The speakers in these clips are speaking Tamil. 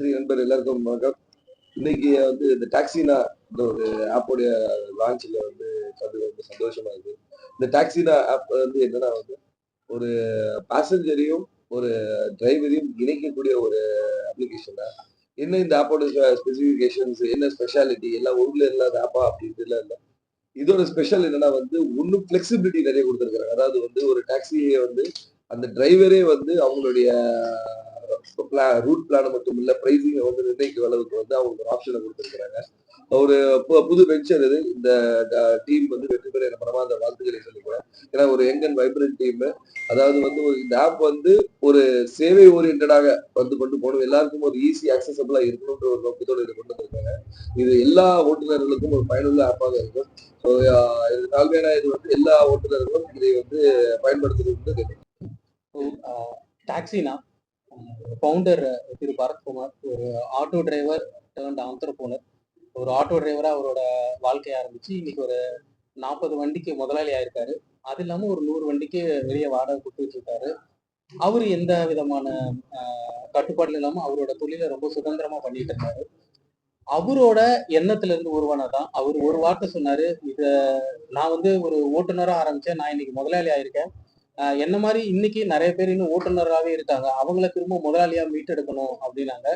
பத்திரிகை நண்பர் எல்லாருக்கும் வணக்கம். இன்னைக்கு வந்து இந்த டாக்ஸினா இந்த ஒரு ஆப்போடைய லான்ச்சில் வந்து கண்டு ரொம்ப சந்தோஷமா இருக்கு. இந்த டாக்ஸினா ஆப் வந்து என்னன்னா வந்து ஒரு பேசஞ்சரையும் ஒரு டிரைவரையும் இணைக்கக்கூடிய ஒரு அப்ளிகேஷன் தான். என்ன இந்த ஆப்போட ஸ்பெசிஃபிகேஷன்ஸ் என்ன ஸ்பெஷாலிட்டி எல்லாம் ஊர்ல இல்லாத ஆப்பா அப்படின்றதுல இல்லை. இதோட ஸ்பெஷல் என்னன்னா வந்து ஒன்னும் ஃபிளெக்சிபிலிட்டி நிறைய கொடுத்துருக்காங்க அதாவது வந்து ஒரு டாக்ஸியை வந்து அந்த டிரைவரே வந்து அவங்களுடைய ரூட் பிளான் மட்டும் இல்ல பிரைசிங்கை வந்து நிர்ணயிக்கிற அளவுக்கு வந்து அவங்க ஒரு ஆப்ஷனை கொடுத்துருக்காங்க ஒரு பு- புது வெஞ்சர் இது இந்த டீம் வந்து வெற்றி பெற எனக்கு அந்த வாழ்த்துக்களை சொல்லிக்கிறேன். ஏன்னா ஒரு யங் அண்ட் வைப்ரண்ட் டீம் அதாவது வந்து ஒரு- இந்த ஆப் வந்து ஒரு சேவை ஓரியன்டாக வந்து கொண்டு போகணும். எல்லாருக்கும் ஒரு ஈஸி அக்சசபிளா இருக்கணும்ன்ற ஒரு நோக்கத்தோடு இதை கொண்டு வந்திருக்காங்க. இது எல்லா ஓட்டுநர்களுக்கும் ஒரு பயனுள்ள ஆப்பாக இருக்கும் ஸோ இது தாழ்மையான இது வந்து எல்லா ஓட்டுநர்களும் இதை வந்து பயன்படுத்துறது வந்து டாக்ஸினா ஃபவுண்டர் திரு பரத்குமார் ஒரு ஆட்டோ டிரைவர் டேர்ன்ட் ஆண்டர்போனர் ஒரு ஆட்டோ டிரைவராக அவரோட வாழ்க்கையை ஆரம்பிச்சு இன்னைக்கு ஒரு நாற்பது வண்டிக்கு முதலாளி ஆயிருக்காரு. அது இல்லாமல் ஒரு நூறு வண்டிக்கு வெளியே வாடகை கொடுத்து வச்சிருக்காரு அவர் எந்த விதமான கட்டுப்பாடு கட்டுப்பாடும் இல்லாமல் அவரோட தொழிலை ரொம்ப சுதந்திரமா பண்ணிட்டு இருக்காரு. அவரோட எண்ணத்துல இருந்து உருவானதான் அவர் ஒரு வார்த்தை சொன்னாரு. இத நான் வந்து ஒரு ஓட்டுநரா ஆரம்பிச்சேன். நான் இன்னைக்கு முதலாளி ஆயிருக்கேன். என்ன மாதிரி இன்னைக்கு நிறைய பேர் இன்னும் ஓட்டுநராகவே இருக்காங்க. அவங்கள திரும்ப முதலாளியா மீட்டெடுக்கணும் அப்படின்னாங்க.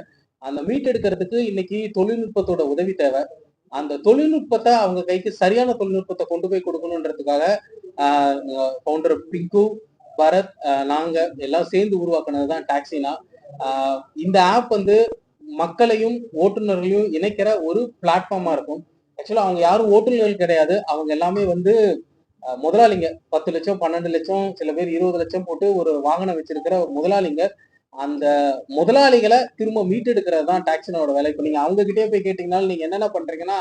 அந்த மீட்டெடுக்கிறதுக்கு இன்னைக்கு தொழில்நுட்பத்தோட உதவி தேவை. அந்த தொழில்நுட்பத்தை அவங்க கைக்கு சரியான தொழில்நுட்பத்தை கொண்டு போய் கொடுக்கணுன்றதுக்காக பவுண்டர் பிங்கு பரத் நாங்க எல்லாம் சேர்ந்து உருவாக்குனது தான் டாக்ஸினா. இந்த ஆப் வந்து மக்களையும் ஓட்டுநர்களையும் இணைக்கிற ஒரு பிளாட்ஃபார்மா இருக்கும். ஆக்சுவலா அவங்க யாரும் ஓட்டுநர்கள் கிடையாது. அவங்க எல்லாமே வந்து முதலாளிங்க. பத்து லட்சம் பன்னெண்டு லட்சம் சில பேர் இருபது லட்சம் போட்டு ஒரு வாகனம் வச்சிருக்கிற ஒரு முதலாளிங்க. அந்த முதலாளிகளை திரும்ப மீட்டெடுக்கிறது தான் டாக்ஸினோட வேலை. இப்போ நீங்கள் அவங்க கிட்டே போய் கேட்டிங்கனாலும் நீங்கள் என்னென்ன பண்ணுறீங்கன்னா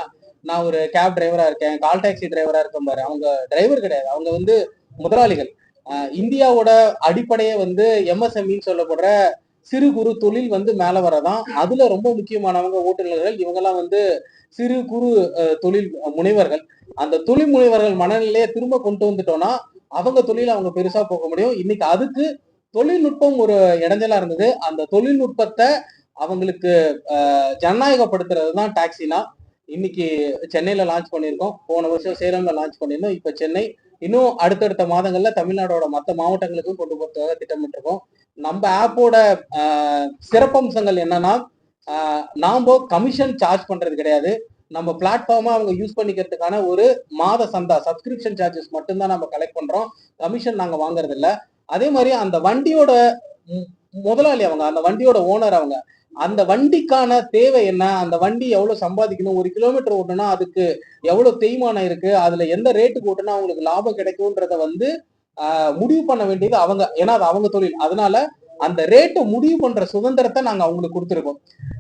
நான் ஒரு கேப் டிரைவராக இருக்கேன் கால் டாக்ஸி டிரைவராக இருக்கேன் பாரு. அவங்க டிரைவர் கிடையாது. அவங்க வந்து முதலாளிகள். இந்தியாவோட அடிப்படையே வந்து எம்எஸ்எம்இன்னு சொல்லப்படுற சிறு குறு தொழில் வந்து மேலே வரதான். அதில் ரொம்ப முக்கியமானவங்க ஓட்டுநர்கள். இவங்கெல்லாம் வந்து சிறு குறு தொழில் முனைவர்கள். அந்த துளி முனைவர்கள் மனநிலையை திரும்ப கொண்டு வந்துட்டோம்னா அவங்க தொழில அவங்க பெருசா போக முடியும். இன்னைக்கு அதுக்கு தொழில்நுட்பம் ஒரு இடைஞ்சலா இருந்தது. அந்த தொழில்நுட்பத்தை அவங்களுக்கு ஜனநாயகப்படுத்துறது தான் டாக்ஸினா இன்னைக்கு சென்னையில லான்ச் பண்ணியிருக்கோம். போன வருஷம் சேலம்ல லான்ச் பண்ணியிருந்தோம். இப்ப சென்னை இன்னும் அடுத்தடுத்த மாதங்கள்ல தமிழ்நாடோட மற்ற மாவட்டங்களுக்கும் கொண்டு போறதுக்காக திட்டமிட்டிருக்கோம். நம்ம ஆப்போட சிறப்பம்சங்கள் என்னன்னா ஆஹ் நாம கமிஷன் சார்ஜ் பண்றது கிடையாது. நம்ம பிளாட்ஃபார்மா அவங்க யூஸ் பண்ணிக்கிறதுக்கான ஒரு மாத சந்தா சப்ஸ்கிரிப்ஷன் சார்ஜஸ் மட்டும்தான் நம்ம கலெக்ட் பண்றோம். கமிஷன் நாங்க வாங்குறது இல்ல அதே மாதிரி அந்த வண்டியோட மு- முதலாளி அவங்க அந்த வண்டியோட ஓனர் அவங்க அந்த வண்டிக்கான தேவை என்ன? அந்த வண்டி எவ்வளவு சம்பாதிக்கணும்? ஒரு கிலோமீட்டர் ஓட்டுனா அதுக்கு எவ்வளவு தேய்மானம் இருக்கு? அதுல எந்த ரேட்டுக்கு ஓட்டுனா அவங்களுக்கு லாபம் கிடைக்கும்ன்றத வந்து முடிவு பண்ண வேண்டியது அவங்க. ஏன்னா அது அவங்க தொழில். அதனால அந்த ரேட்டை முடிவு பண்ற சுதந்திரத்தை நாங்க அவங்களுக்கு கொடுத்துருக்கோம்.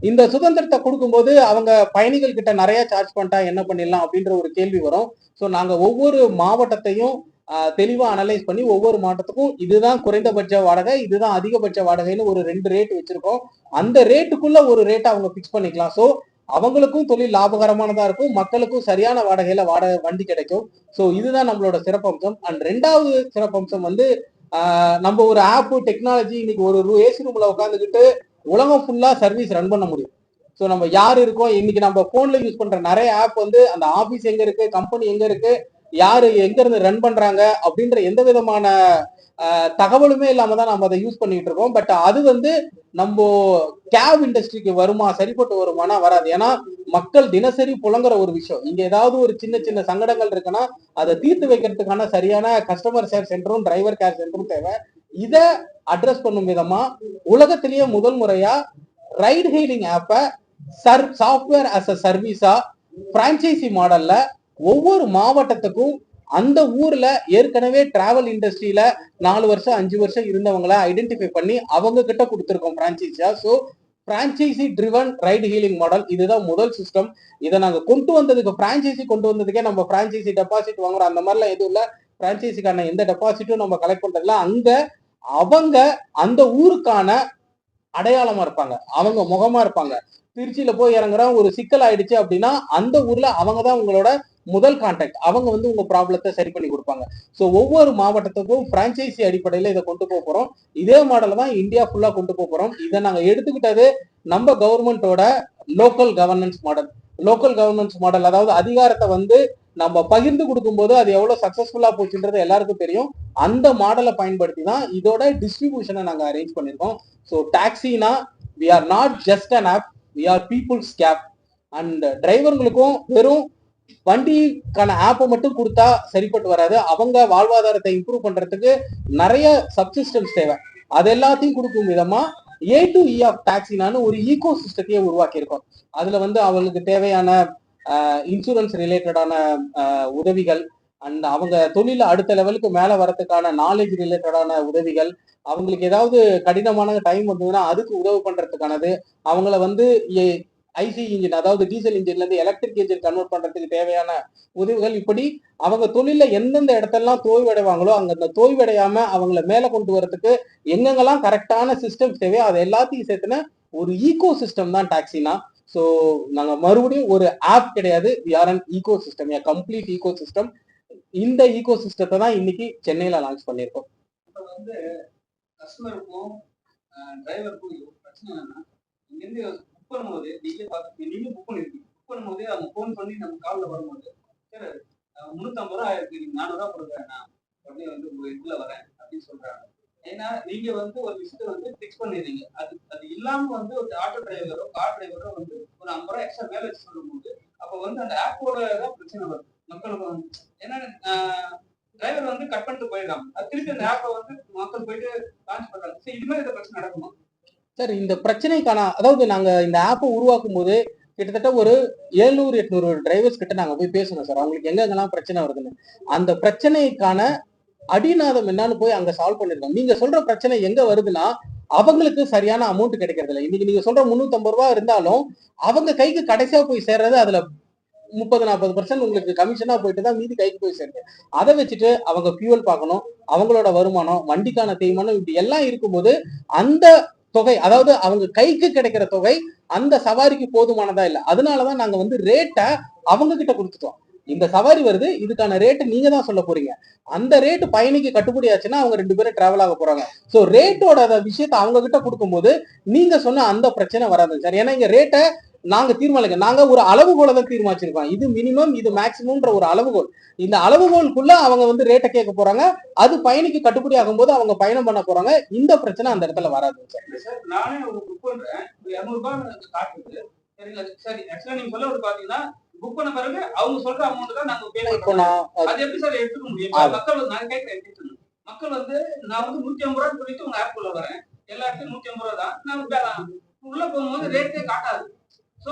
இந்த சுதந்திரத்தை கொடுக்கும்போது அவங்க பயணிகள் கிட்ட நிறைய சார்ஜ் பண்ணிட்டா என்ன பண்ணிடலாம் அப்படின்ற ஒரு கேள்வி வரும். ஸோ நாங்க ஒவ்வொரு மாவட்டத்தையும் தெளிவா அனலைஸ் பண்ணி ஒவ்வொரு மாவட்டத்துக்கும் இதுதான் குறைந்தபட்ச வாடகை இதுதான் அதிகபட்ச வாடகைன்னு ஒரு ரெண்டு ரேட் வச்சிருக்கோம். அந்த ரேட்டுக்குள்ள ஒரு ரேட்டை அவங்க ஃபிக்ஸ் பண்ணிக்கலாம். ஸோ அவங்களுக்கும் தொழில் லாபகரமானதா இருக்கும். மக்களுக்கும் சரியான வாடகையில வாடகை வண்டி கிடைக்கும். ஸோ இதுதான் நம்மளோட சிறப்பம்சம். அண்ட் ரெண்டாவது சிறப்பம்சம் வந்து நம்ம ஒரு ஆப் டெக்னாலஜி இன்னைக்கு ஒரு ஏசி ரூம்ல உட்காந்துக்கிட்டு உலகம் ஃபுல்லா சர்வீஸ் ரன் பண்ண முடியும். ஸோ நம்ம யார் இருக்கோம்? இன்னைக்கு நம்ம போன்ல யூஸ் பண்ற நிறைய ஆப் வந்து அந்த ஆபீஸ் எங்க இருக்கு? கம்பெனி எங்க இருக்கு? யாரு எங்க இருந்து ரன் பண்றாங்க அப்படின்ற எந்த விதமான தகவலுமே இல்லாம தான் நம்ம அதை யூஸ் பண்ணிட்டு இருக்கோம். பட் அது வந்து நம்ம கேப் இண்டஸ்ட்ரிக்கு வருமா சரிப்பட்டு வருமானா வராது. ஏன்னா மக்கள் தினசரி புலங்குற ஒரு விஷயம். இங்க ஏதாவது ஒரு சின்ன சின்ன சங்கடங்கள் இருக்குன்னா அதை தீர்த்து வைக்கிறதுக்கான சரியான கஸ்டமர் கேர் சென்டரும் டிரைவர் கேர் சென்டரும் தேவை. இதை அட்ரஸ் பண்ணும் விதமா உலகத்திலேயே முதல் முறையா ரைட் ஹெயிலிங் ஆப்பை சர் சாஃப்ட்வேர் அஸ் அ சர்வீஸா பிரான்ச்சைசி மாடல்ல ஒவ்வொரு மாவட்டத்துக்கும் அந்த ஊர்ல ஏற்கனவே டிராவல் இண்டஸ்ட்ரியில நாலு வருஷம் அஞ்சு வருஷம் இருந்தவங்கள ஐடென்டிஃபை பண்ணி அவங்க கிட்ட கொடுத்துருக்கோம் பிரான்ச்சைஸியா so franchisee driven ride hailing model இதுதான் முதல் சிஸ்டம் இதை நாங்க கொண்டு வந்ததுக்கு பிரான்ச்சைசி கொண்டு வந்ததுக்கே நம்ம பிரான்ச்சைசி டெபாசிட் வாங்குறோம் அந்த மாதிரிலாம் எதுவும் இல்லை. பிரான்ச்சைசிக்கான எந்த டெபாசிட்டும் நம்ம கலெக்ட் பண்றதுல அங்க அவங்க அந்த ஊருக்கான அடையாளமா இருப்பாங்க. அவங்க முகமா இருப்பாங்க. திருச்சியில போய் இறங்குறோம் ஒரு சிக்கல் ஆயிடுச்சு அப்படின்னா அந்த ஊர்ல அவங்க தான் உங்களோட முதல் கான்டாக்ட் அவங்க வந்து உங்க ப்ராப்ளத்தை சரி பண்ணி கொடுப்பாங்க. ஸோ ஒவ்வொரு மாவட்டத்துக்கும் பிரான்ச்சைசி அடிப்படையில் இதை கொண்டு போக போறோம். இதே மாடலை தான் இந்தியா ஃபுல்லா கொண்டு போக போறோம். இதை நாங்க எடுத்துக்கிட்டது நம்ம கவர்மெண்டோட local governance model local governance model அதாவது அதிகாரத்தை வந்து நம்ம பகிர்ந்து கொடுக்கும்போது அது எவ்வளவு சக்சஸ்ஃபுல்லா போச்சுன்றது எல்லாருக்கும் தெரியும். அந்த மாடலை பயன்படுத்தி தான் இதோட டிஸ்ட்ரிபியூஷனை நாங்க அரேஞ்ச் பண்ணிருக்கோம் so டாக்ஸினா we are not just an app we are people's cab and டிரைவர்களுக்கும் வெறும் வண்டிக்கான ஆப்பை மட்டும் கொடுத்தா சரிப்பட்டு வராது. அவங்க வாழ்வாதாரத்தை இம்ப்ரூவ் பண்றதுக்கு நிறைய சப்சிஸ்டம்ஸ் தேவை. அது எல்லாத்தையும் கொடுக்கும் விதமா ஏ டு இ ஆஃப் டாக்ஸினான்னு ஒரு ஈகோ சிஸ்டத்தையே உருவாக்கியிருக்கோம். அதுல வந்து அவங்களுக்கு தேவையான இன்சூரன்ஸ் ரிலேட்டடான உதவிகள் அண்ட் அவங்க தொழில அடுத்த லெவலுக்கு மேல வரதுக்கான நாலேஜ் ரிலேட்டடான உதவிகள் அவங்களுக்கு ஏதாவது கடினமான டைம் வந்ததுன்னா அதுக்கு உதவு பண்றதுக்கானது அவங்கள வந்து ஐசி இன்ஜின் அதாவது டீசல் இன்ஜின்ல இருந்து எலக்ட்ரிக் இன்ஜின் கன்வெர்ட் பண்றதுக்கு தேவையான உதவிகள் இப்படி அவங்க தொழில எந்தெந்த இடத்தெல்லாம் தோய்வடைவாங்களோ அங்க அந்த தோய்வடையாம அவங்கள மேல கொண்டு வரதுக்கு எங்கெங்கெல்லாம் கரெக்டான சிஸ்டம் தேவையோ அது எல்லாத்தையும் சேர்த்துன ஒரு ஈகோ சிஸ்டம் தான் டாக்ஸினா ஸோ நாங்க மறுபடியும் ஒரு ஆப் கிடையாது. We are ecosystem complete ecosystem இந்த ஈகோ சிஸ்டத்தை தான் இன்னைக்கு சென்னையில லான்ச் பண்ணியிருக்கோம். வந்து கஸ்டமருக்கும் டிரைவருக்கும் பிரச்சனை என்னன்னா பண்ணும்போது நீங்களே பார்த்து நீங்க புக் பண்ணிருக்கீங்க. புக் பண்ணும்போது அவங்க ஃபோன் பண்ணி நம்ம காலில் வரும்போது சரி முந்நூற்றம்பது ரூபா ஆயிருக்கு. நீங்க நானூறுரூவா கொடுக்குறேன் நான் உடனே வந்து உங்க இதுல வரேன். அப்படின்னு சொல்றாங்க. ஏன்னா நீங்க வந்து ஒரு விஷயத்த வந்து ஃபிக்ஸ் பண்ணிடுறீங்க. அது அது இல்லாம வந்து ஒரு ஆட்டோ டிரைவரோ கார் டிரைவரோ வந்து ஒரு ஐம்பது ரூபா எக்ஸ்ட்ரா மேல வச்சு சொல்லும்போது அப்போ வந்து அந்த ஆப்போட தான் பிரச்சனை வருது. மக்களுக்கு வந்து ஏன்னா டிரைவர் வந்து கட் பண்ணிட்டு போயிடலாம் அது திருப்பி அந்த ஆப்பை வந்து மக்கள் போயிட்டு லான்ச் பண்றாங்க. சரி இது மாதிரி இந்த பிரச்சனை நடக்குமா? சார் இந்த பிரச்சனைக்கான அதாவது நாங்க இந்த ஆப்பை உருவாக்கும் போது கிட்டத்தட்ட ஒரு எழுநூறு எட்நூறு டிரைவர்ஸ் கிட்ட நாங்க போய் பேசணும் சார். அவங்களுக்கு எங்கெங்கெல்லாம் பிரச்சனை வருதுன்னு. அந்த பிரச்சனைக்கான அடிநாதம் என்னன்னு போய் அங்க சால்வ் பண்ணிருக்கோம். நீங்க சொல்ற பிரச்சனை எங்க வருதுன்னா அவங்களுக்கு சரியான அமௌண்ட் கிடைக்கிறது இல்லை இன்னைக்கு நீங்க சொல்ற முன்னூத்தி ரூபா இருந்தாலும் அவங்க கைக்கு கடைசியா போய் சேர்றது அதுல முப்பது நாற்பது பர்சன்ட் உங்களுக்கு கமிஷனா போயிட்டு தான் மீதி கைக்கு போய் சேருது. அதை வச்சுட்டு அவங்க ஃபியூவல் பார்க்கணும் அவங்களோட வருமானம் வண்டிக்கான தேய்மானம் இப்படி எல்லாம் இருக்கும்போது அந்த தொகை. அதாவது அவங்க கைக்கு கிடைக்கிற தொகை அந்த சவாரிக்கு போதுமானதா இல்லை. அதனாலதான் நாங்க வந்து ரேட்டை அவங்க கிட்ட கொடுத்துட்டோம். இந்த சவாரி வருது இதுக்கான ரேட்டு நீங்க தான் சொல்ல போறீங்க. அந்த ரேட்டு பயணிக்கு கட்டுப்படி ஆச்சுன்னா அவங்க ரெண்டு பேரும் டிராவல் ஆக போறாங்க. சோ ரேட்டோட விஷயத்தை அவங்க கிட்ட கொடுக்கும்போது நீங்க சொன்ன அந்த பிரச்சனை வராது சார். ஏன்னா இங்க ரேட்டை நாங்க தீர்மானிக்க நாங்க ஒரு அளவுகோலை தான் தீர்மானிச்சிருக்கோம். இது மினிமம் இது மேக்சிமம்ன்ற ஒரு அளவுகோல். இந்த அளவுகோலுக்குள்ள அவங்க வந்து ரேட்டை கேட்க போறாங்க. அது பயணிக்கு கட்டுப்படி ஆகும்போது அவங்க பயணம் பண்ண போறாங்க. இந்த பிரச்சனை அந்த இடத்துல வராது. சார் நானே புக் பண்றேன். இரநூறுபா காட்டுது. சரிங்களா? சரி ஆக்சுவலா நீங்க சொல்ல ஒரு பாத்தீங்கன்னா புக் பண்ண பிறகு அவங்க சொல்ற அமௌண்ட் தான் நாங்க பே அது எப்படி சார் எடுத்துக்க முடியும்? மக்கள் நான் கேட்கிறேன்? மக்கள் வந்து நான் வந்து நூத்தி ஐம்பது ரூபாய் சொல்லிட்டு உங்க ஆப் உள்ள வரேன். எல்லா இடத்துலயும் நூத்தி ஐம்பது ரூபா தான். நான் உள்ள போகும்போது ரேட்டே காட்டாது. ஸோ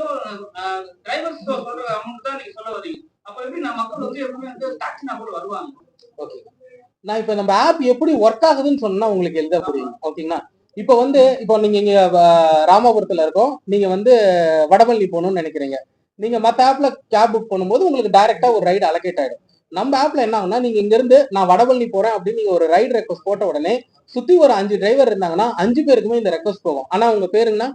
டிரைவர்ஸ் சொல்ற அமௌண்ட் தான் நீங்க சொல்ல வரீங்க அப்ப எப்படி நான் மக்கள் வந்து எப்பவுமே வந்து டாக்ஸி கூட வருவாங்க? ஓகே நான் இப்ப நம்ம ஆப் எப்படி ஒர்க் ஆகுதுன்னு சொன்னா உங்களுக்கு எழுத புரியும். ஓகேங்களா இப்போ வந்து இப்போ நீங்க இங்க ராமாபுரத்துல இருக்கோம். நீங்க வந்து வடபழனி போகணும்னு நினைக்கிறீங்க. நீங்க மத்த ஆப்ல கேப் புக் பண்ணும்போது உங்களுக்கு டைரக்டா ஒரு ரைடு அலோகேட் ஆயிடும். நம்ம ஆப்ல என்ன ஆகும்னா நீங்க இங்க இருந்து நான் வடபழனி போறேன் அப்படின்னு நீங்க ஒரு ரைடு ரெக்வஸ்ட் போட்ட உடனே சுத்தி ஒரு அஞ்சு டிரைவர் இருந்தாங்கன்னா அஞ்சு பேருக்குமே இந்த ரெக்வஸ்ட் போகும். ஆனா உங்க பேருங்கன்னா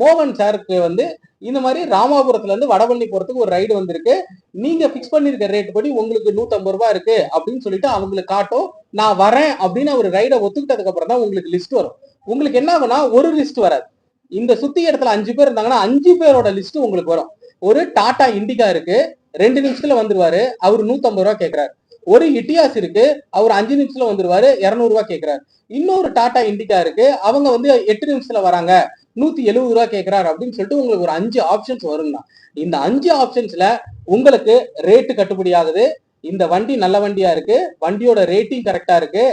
மோகன் சாருக்கு வந்து இந்த மாதிரி ராமாபுரத்துல இருந்து வடபழனி போறதுக்கு ஒரு ரைடு வந்திருக்கு. நீங்க பிக்ஸ் பண்ணிருக்க ரேட் படி உங்களுக்கு நூத்தம்பது ரூபாய் இருக்கு அப்படின்னு சொல்லிட்டு அவங்களுக்கு காட்டும். நான் வரேன் அப்படின்னு அவர் ரைடை ஒத்துக்கிட்டதுக்கு அப்புறம் தான் உங்களுக்கு லிஸ்ட் வரும். உங்களுக்கு என்ன ஆகும்னா ஒரு லிஸ்ட் வராது. இந்த சுத்தி இடத்துல அஞ்சு பேர் இருந்தாங்கன்னா அஞ்சு பேரோட லிஸ்ட் உங்களுக்கு வரும். ஒரு டாடா இண்டிகா இருக்கு. ரெண்டு நிமிஷத்துல வந்துருவாரு. அவர் நூத்தம்பது ரூபா கேட்கிறாரு ஒரு இட்டியாஸ் இருக்கு. அவர் அஞ்சு நிமிஷத்துல வந்துருவாரு. இருநூறு ரூபா கேட்கிறாரு இன்னொரு டாடா இண்டிகா இருக்கு. அவங்க வந்து எட்டு நிமிஷத்துல வராங்க. நூத்தி எழுபது ரூபா கேக்குறாரு அப்படின்னு சொல்லிட்டு உங்களுக்கு ஒரு அஞ்சு ஆப்ஷன்ஸ் வருங்கண்ணா இந்த அஞ்சு ஆப்ஷன்ஸ்ல உங்களுக்கு ரேட்டு கட்டுப்படி ஆகுது இந்த வண்டி நல்ல வண்டியா இருக்கு. வண்டியோட ரேட்டிங் கரெக்டா இருக்கு.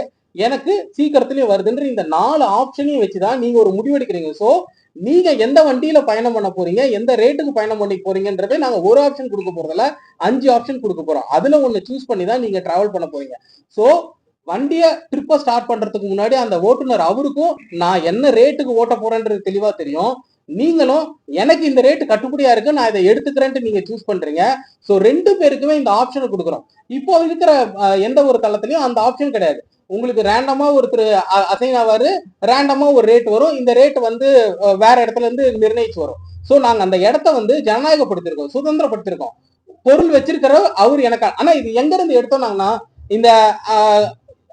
எனக்கு சீக்கிரத்திலயும் வருதுன்ற இந்த நாலு ஆப்ஷனையும் வச்சுதான் நீங்க ஒரு முடிவெடுக்கிறீங்க. சோ நீங்க எந்த வண்டியில பயணம் பண்ண போறீங்க? எந்த ரேட்டுக்கு பயணம் பண்ணி போறீங்கன்றதே நாங்க ஒரு ஆப்ஷன் கொடுக்க போறதுல அஞ்சு ஆப்ஷன் கொடுக்க போறோம். அதுல ஒண்ணு சூஸ் பண்ணி தான் நீங்க டிராவல் பண்ண போறீங்க. சோ வண்டியை ட்ரிப்பை ஸ்டார்ட் பண்றதுக்கு முன்னாடி அந்த ஓட்டுநர் அவருக்கும் நான் என்ன ரேட்டுக்கு ஓட்ட போறேன்றது தெளிவா தெரியும். நீங்களும் எனக்கு இந்த ரேட்டு கட்டுப்படியா இருக்கு நான் இதை எடுத்துக்கிறேன்ட்டு நீங்க சூஸ் பண்றீங்க. ஸோ ரெண்டு பேருக்குமே இந்த ஆப்ஷனை கொடுக்குறோம். இப்போ இருக்கிற எந்த ஒரு தளத்துலையும் அந்த ஆப்ஷன் கிடையாது. உங்களுக்கு ரேண்டமா ஒருத்தர் அசைன் ஆவாரு ரேண்டமா ஒரு ரேட் வரும். இந்த ரேட் வந்து வேற இடத்துல இருந்து நிர்ணயிச்சு வரும். ஸோ நாங்க அந்த இடத்த வந்து ஜனநாயகப்படுத்திருக்கோம் சுதந்திரப்படுத்திருக்கோம். பொருள் வச்சிருக்கிற அவர் எனக்கு. ஆனா இது எங்க இருந்து எடுத்தோம்னாங்கன்னா இந்த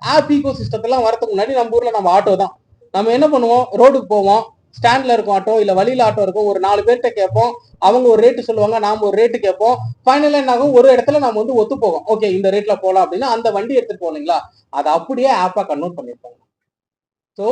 ஆப் ஈகோ சிஸ்டத்தெல்லாம் வரதுக்கு முன்னாடி நம்ம ஊர்ல நம்ம ஆட்டோ தான். நம்ம என்ன பண்ணுவோம்? ரோடுக்கு போவோம். ஸ்டாண்ட்ல இருக்கும் ஆட்டோ இல்ல வழியில ஆட்டோ இருக்கும். ஒரு நாலு பேர்கிட்ட கேட்போம். அவங்க ஒரு ரேட்டு சொல்லுவாங்க. நாம ஒரு ரேட்டு கேட்போம். ஃபைனலா என்ன ஆகும்? ஒரு இடத்துல நம்ம வந்து ஒத்து போவோம் ஓகே இந்த ரேட்ல போகலாம் அப்படின்னா அந்த வண்டி எடுத்துட்டு போனீங்களா அதை அப்படியே ஆப்பா கன்வெர்ட் பண்ணிருப்பாங்க. ஸோ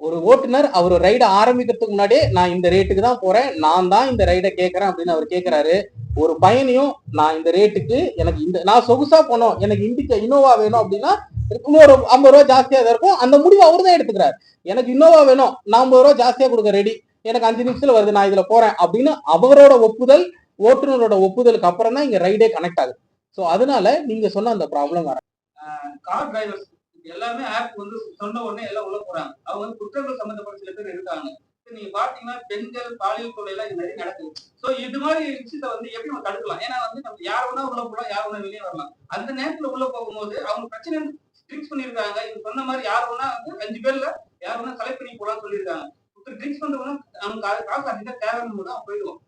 ஒரு ஓட்டுநர் அவர் ரைடை ஆரம்பிக்கிறதுக்கு முன்னாடியே நான் இந்த ரேட்டுக்கு தான் போறேன். நான் தான் இந்த ரைடை கேட்கறேன் அப்படின்னு அவர் கேட்கிறாரு. ஒரு பயணியும் நான் இந்த ரேட்டுக்கு எனக்கு இந்த நான் சொகுசா போனோம். எனக்கு இண்டிகா இனோவா வேணும் அப்படின்னா இன்னொரு ஐம்பது ரூபா ஜாஸ்தியா தான் இருக்கும். அந்த முடிவு அவர் தான் எடுத்துக்கிறாரு. எனக்கு இன்னோவா வேணும். நான் ஐம்பது ரூபா ஜாஸ்தியா கொடுக்க ரெடி எனக்கு அஞ்சு நிமிஷத்துல வருது. நான் இதுல போறேன் அப்படின்னு அவரோட ஒப்புதல் ஓட்டுநரோட ஒப்புதலுக்கு அப்புறம் தான் இங்க ரைடே கனெக்ட் ஆகுது. ஸோ அதனால நீங்க சொன்ன அந்த ப்ராப்ளம் வர கார் டிரைவர்ஸ் எல்லாமே ஆப் வந்து சொன்ன உடனே எல்லாம் உள்ள போறாங்க. அவங்க வந்து குற்றங்கள் சம்பந்தப்பட்ட சில பேர் இருக்காங்க. நீங்க பாத்தீங்கன்னா பெண்கள் பாலியல் தொழில் எல்லாம் இது நிறைய நடக்குது. சோ இது மாதிரி விஷயத்த வந்து எப்படி நம்ம தடுக்கலாம்? ஏன்னா வந்து நம்ம யார் வேணா உள்ள போகலாம் யார் வேணா வெளியே வரலாம். அந்த நேரத்துல உள்ள போகும்போது அவங்க பிரச்சனை ட்ரிங்க்ஸ் பண்ணிருக்காங்க இது சொன்ன மாதிரி யார் வேணா வந்து அஞ்சு பேர்ல யார் வேணா செலக்ட் பண்ணி போலாம்னு சொல்லியிருக்காங்க. ஒருத்தர் ட்ரிங்க்ஸ் பண்றவங்க அவங்க காசு அதிகம் தேவைன்னு அவன் போயிடுவோம்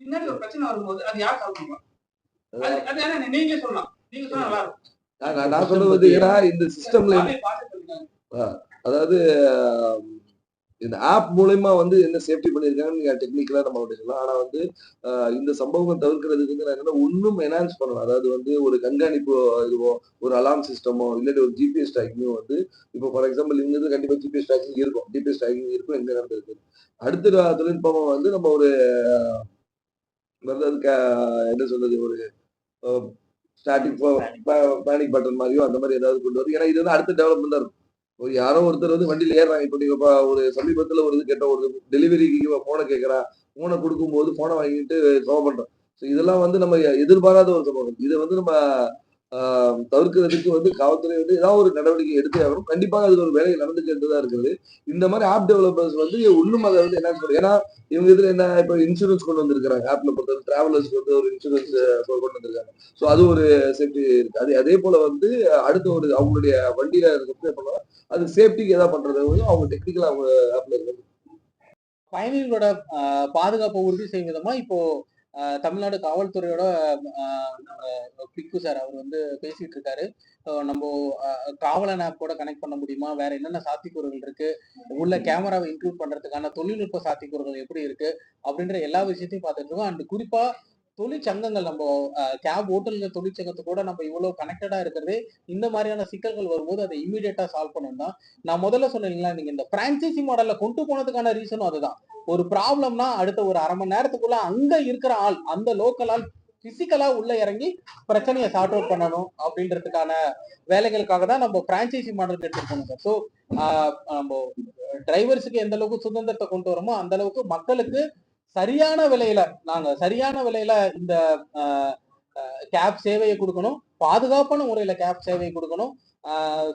பின்னாடி ஒரு பிரச்சனை வரும்போது அது யார் சால்வ் பண்ணுவா? அது அது என்ன நீங்களே சொல்லலாம். நீங்க சொன்னா நல்லா இருக்கும். நான் சொல்றது வந்து ஏன்னா இந்த சிஸ்டம்ல அதாவது இந்த ஆப் மூலயமா வந்து என்ன சேஃப்டி பண்ணியிருக்காங்கன்னு டெக்னிக்கலாக டெக்னிக்கலா நம்ம அப்படி சொல்லலாம். ஆனா வந்து இந்த சம்பவம் தவிர்க்கிறதுக்கு வந்து நான் ஒன்றும் இன்னும் என்ஹான்ஸ் பண்ணணும் அதாவது வந்து ஒரு கண்காணிப்பு இதுவோ ஒரு அலாம் சிஸ்டமோ இல்லாட்டி ஒரு ஜிபிஎஸ் ட்ராக்கிங்கோ வந்து இப்போ ஃபார் எக்ஸாம்பிள் இங்கிருந்து கண்டிப்பாக கண்டிப்பா ஜிபிஎஸ் ட்ராக்கிங் இருக்கும். ஜிபிஎஸ் ட்ராக்கிங் இருக்கும் எங்க நடந்திருக்கு. அடுத்த தொழில்நுட்பமா வந்து நம்ம ஒரு க- என்ன சொல்றது ஒரு ஸ்டாட்டிக் பேனிக் பட்டன் மாதிரியோ அந்த மாதிரி ஏதாவது கொண்டு வரும். ஏன்னா இது வந்து அடுத்த டெவலப்மெண்ட் தான் இருக்கும். ஒரு யாரோ ஒருத்தர் வந்து வண்டியில ஏறாங்க இப்போ நீங்க ஒரு சமீபத்துல ஒரு இது கேட்ட ஒரு டெலிவரிக்கு போனை கேட்கறா போனை கொடுக்கும்போது போனை வாங்கிட்டு சோக பண்றோம் ஸோ இதெல்லாம் வந்து நம்ம எதிர்பாராத ஒரு சம்பவம். இதை வந்து நம்ம தவிர்க்கிறதுக்கு வந்து காவல்துறை வந்து ஏதாவது ஒரு நடவடிக்கை எடுத்தே ஆகணும். கண்டிப்பாக அதுக்கு ஒரு வேலை நடந்துக்கிட்டு தான் இருக்குது. இந்த மாதிரி ஆப் டெவலப்பர்ஸ் வந்து இன்னும் அதை வந்து என்ன சொல்றது ஏன்னா இவங்க இதுல என்ன இப்போ இன்சூரன்ஸ் கொண்டு வந்திருக்காங்க ஆப்ல பொறுத்தவரை டிராவலர்ஸ்க்கு வந்து ஒரு இன்சூரன்ஸ் கொண்டு வந்திருக்காங்க. ஸோ அது ஒரு சேஃப்டி இருக்கு. அது அதே போல வந்து அடுத்த ஒரு அவங்களுடைய வண்டியில இருக்கிறது பண்ணுவாங்க அது சேஃப்டிக்கு எதாவது பண்றது வந்து அவங்க டெக்னிக்கலா அவங்க ஆப்ல இருக்கு பயணிகளோட பாதுகாப்பை உறுதி செய்யும் விதமா இப்போ தமிழ்நாடு காவல்துறையோட பிக்கு சார் அவர் வந்து பேசிட்டு இருக்காரு நம்ம காவலன் ஆப் கூட கனெக்ட் பண்ண முடியுமா? வேற என்னென்ன சாத்தியக்கூறுகள் இருக்கு? உள்ள கேமராவை இன்க்ளூட் பண்றதுக்கான தொழில்நுட்ப சாத்தியக்கூறுகள் எப்படி இருக்கு? அப்படின்ற எல்லா விஷயத்தையும் பார்த்துட்டு இருக்கோம் அண்ட் குறிப்பா தொழிற்சங்கங்கள் நம்ம கேப் ஓட்டுநர்கள் தொழிற்சங்கத்து கூட நம்ம இவ்வளவு கனெக்டடா இருக்கிறது இந்த மாதிரியான சிக்கல்கள் வரும்போது அதை இமீடியட்டா சால்வ் பண்ணணும் நான் முதல்ல சொன்னீங்களா நீங்க இந்த பிரான்சைசி மாடல்ல கொண்டு போனதுக்கான ரீசனும் அதுதான். ஒரு ப்ராப்ளம்னா அடுத்த ஒரு அரை மணி நேரத்துக்குள்ள அங்க இருக்கிற ஆள் அந்த லோக்கல் ஆள் பிசிக்கலா உள்ள இறங்கி பிரச்சனையை சார்ட் அவுட் பண்ணணும் அப்படின்றதுக்கான வேலைகளுக்காக தான் நம்ம பிரான்சைசி மாடல் எடுத்துருக்கோம் சார் ஸோ நம்ம டிரைவர்ஸுக்கு எந்த அளவுக்கு சுதந்திரத்தை கொண்டு வரோமோ அந்த அளவுக்கு மக்களுக்கு சரியான விலையில நாங்க சரியான விலையில இந்த கேப் சேவையை கொடுக்கணும். பாதுகாப்பான முறையில கேப் சேவையை கொடுக்கணும்.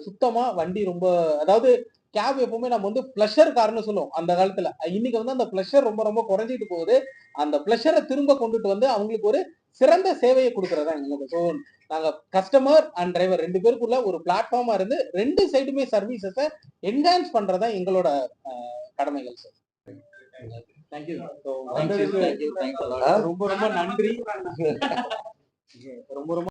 சுத்தமா வண்டி ரொம்ப அதாவது கேப் எப்பவுமே நம்ம வந்து பிளஷர் கார்னு சொல்லுவோம் அந்த காலத்துல. இன்னைக்கு வந்து அந்த பிளஷர் ரொம்ப ரொம்ப குறைஞ்சிட்டு போகுது. அந்த பிளஷரை திரும்ப கொண்டுட்டு வந்து அவங்களுக்கு ஒரு சிறந்த சேவையை கொடுக்கறதா எங்களுக்கு ஸோ நாங்க கஸ்டமர் அண்ட் டிரைவர் ரெண்டு பேருக்குள்ள ஒரு பிளாட்ஃபார்மா இருந்து ரெண்டு சைடுமே சர்வீசஸை என்ஹான்ஸ் பண்றதா எங்களோட கடமைகள் சார் Thank you. ரொம்ப ரொம்ப நன்றி. ரொம்ப ரொம்ப